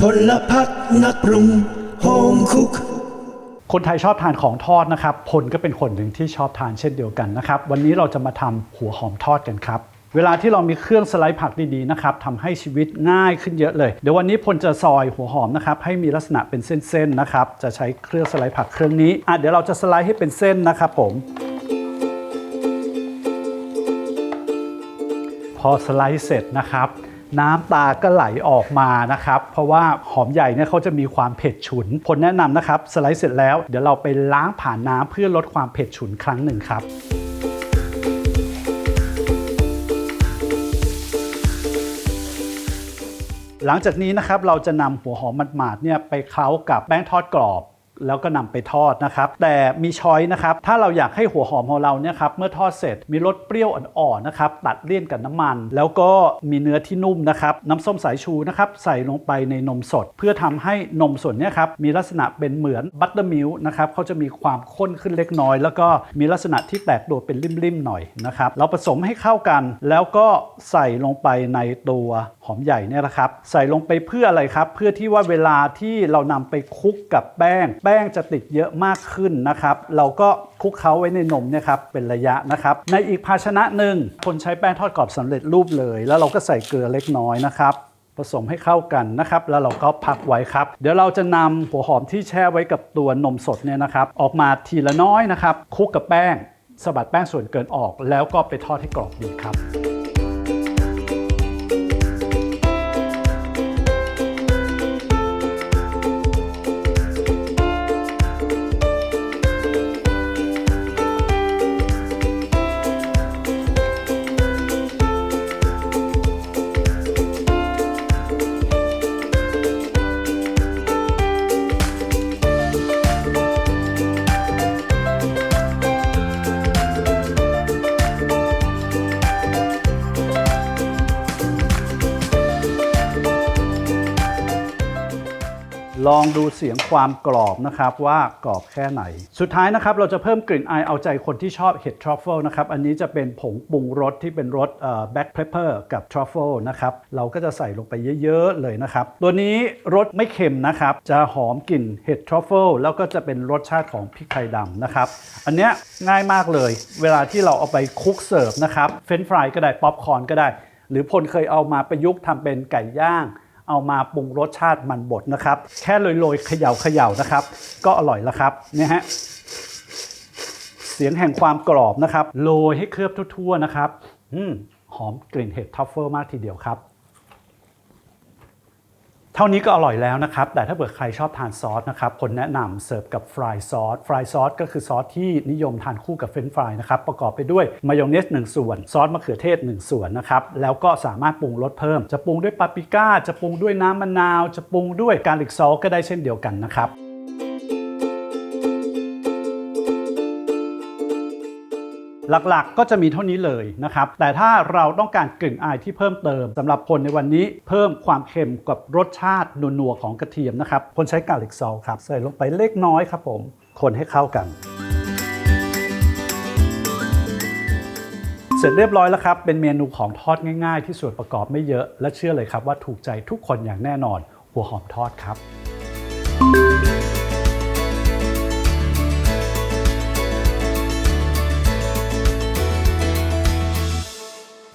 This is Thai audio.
พลพัฒนักปรุงโฮมคุก คนไทยชอบทานของทอดนะครับ พลก็เป็นคนหนึ่งที่ชอบทานเช่นเดียวกันนะครับ วันนี้เราจะมาทำหัวหอมทอดกันครับ เวลาที่เรามีเครื่องสไลด์ผักดีๆนะครับทำให้ชีวิตง่ายขึ้นเยอะเลย เดี๋ยววันนี้พลจะซอยหัวหอมนะครับให้มีลักษณะเป็นเส้นๆนะครับ จะใช้เครื่องสไลด์ผักเครื่องนี้อะเดี๋ยวเราจะสไลด์ให้เป็นเส้นนะครับผม พอสไลด์เสร็จนะครับ น้ำตาก็ไหลออกมานะครับ เพราะว่าหอมใหญ่เนี่ยเขาจะมีความเผ็ดฉุนผลแนะนำนะครับ สไลด์เสร็จแล้วเดี๋ยวเราไปล้างผ่านน้ำเพื่อลดความเผ็ดฉุนครั้งหนึ่งครับหลังจากนี้นะครับเราจะนำหัวหอมหมาดๆเนี่ยไปเคล้ากับแป้งทอดกรอบ แล้วก็นำไปทอดนะครับ แต่มีช้อยนะครับ ถ้าเราอยากให้หัวหอมของเราเนี่ยครับ เมื่อทอดเสร็จมีรสเปรี้ยวอ่อนๆนะครับ ตัดเลี่ยนกับน้ำมัน แล้วก็มีเนื้อที่นุ่มนะครับ น้ำส้มสายชูนะครับ ใส่ลงไปในนมสด เพื่อทำให้นมสดเนี่ยครับ มีลักษณะเป็นเหมือนบัตเตอร์มิลค์นะครับเขาจะมีความข้นขึ้นเล็กน้อย แล้วก็มีลักษณะที่แตกตัวเป็นริมๆหน่อยนะครับ เราผสมให้เข้ากัน แล้วก็ใส่ลงไปในตัวหอมใหญ่เนี่ยนะครับ ใส่ลงไปเพื่ออะไรครับ เพื่อที่ว่าเวลาที่เรานำไปคลุกกับแป้งแป้งจะติดเยอะมากขึ้นนะครับ เราก็คลุกเคล้าไว้ในนมเนี่ยครับเป็นระยะนะครับ ในอีกภาชนะหนึ่งคนใช้แป้งทอดกรอบสำเร็จรูปเลย แล้วเราก็ใส่เกลือเล็กน้อยนะครับผสมให้เข้ากันนะครับ แล้วเราก็พักไว้ครับ เดี๋ยวเราจะนำหัวหอมที่แช่ไว้กับตัวนมสดเนี่ยนะครับ ออกมาทีละน้อยนะครับคลุกกับแป้งสะบัดแป้งส่วนเกินออก แล้วก็ไปทอดให้กรอบดีครับ ลองดูเสียงความกรอบนะครับว่ากรอบแค่ไหน สุดท้ายนะครับเราจะเพิ่มกลิ่นอายเอาใจคนที่ชอบเห็ดทรัฟเฟิลนะครับอันนี้จะเป็นผงปรุงรสที่เป็นรสแบ็คเพปเปอร์กับทรัฟเฟิลนะครับเราก็จะใส่ลงไปเยอะๆเลยนะครับ ตัวนี้รสไม่เค็มนะครับ จะหอมกลิ่นเห็ดทรัฟเฟิลแล้วก็จะเป็นรสชาติของพริกไทยดำนะครับ อันเนี้ยง่ายมากเลย เวลาที่เราเอาไปคุกเสิร์ฟนะครับเฟรนฟรายก็ได้ป๊อปคอร์นก็ได้ หรือพลเคยเอามาประยุกต์ทำเป็นไก่ย่าง เอามาปรุงรสชาติมันบดนะครับ แค่โรยๆเขย่าเขย่านะครับ ก็อร่อยแล้วครับเนี่ยฮะเสียงแห่งความกรอบนะครับ โรยให้เคลือบทั่วๆนะครับอืมหอมกลิ่นเห็ดทัฟเฟิลมากทีเดียวครับ เท่านี้ก็อร่อยแล้วนะครับ แต่ถ้าเกิดใครชอบทานซอสนะครับคนแนะนำเสิร์ฟกับฟรายซอสฟรายซอสก็คือซอสที่นิยมทานคู่กับเฟรนช์ฟรายนะครับประกอบไปด้วยมายองเนส1 ส่วน ซอสมะเขือเทศ 1 ส่วนนะครับแล้วก็สามารถปรุงรสเพิ่ม จะปรุงด้วยปาปริก้า จะปรุงด้วยน้ำมะนาว จะปรุงด้วยการลิกซอสก็ได้เช่นเดียวกันนะครับ หลักๆ ก็จะมีเท่านี้เลยนะครับ แต่ถ้าเราต้องการกลิ่นอายที่เพิ่มเติมสำหรับพลในวันนี้เพิ่มความเค็มกับรสชาตินัวๆของกระเทียมนะครับพลใช้กาลิกซอลครับใส่ลงไปเล็กน้อยครับผม คนให้เข้ากัน เสร็จเรียบร้อยแล้วครับ เป็นเมนูของทอดง่ายๆ ที่ส่วนประกอบไม่เยอะ และเชื่อเลยครับว่าถูกใจทุกคนอย่างแน่นอน หัวหอมทอดครับ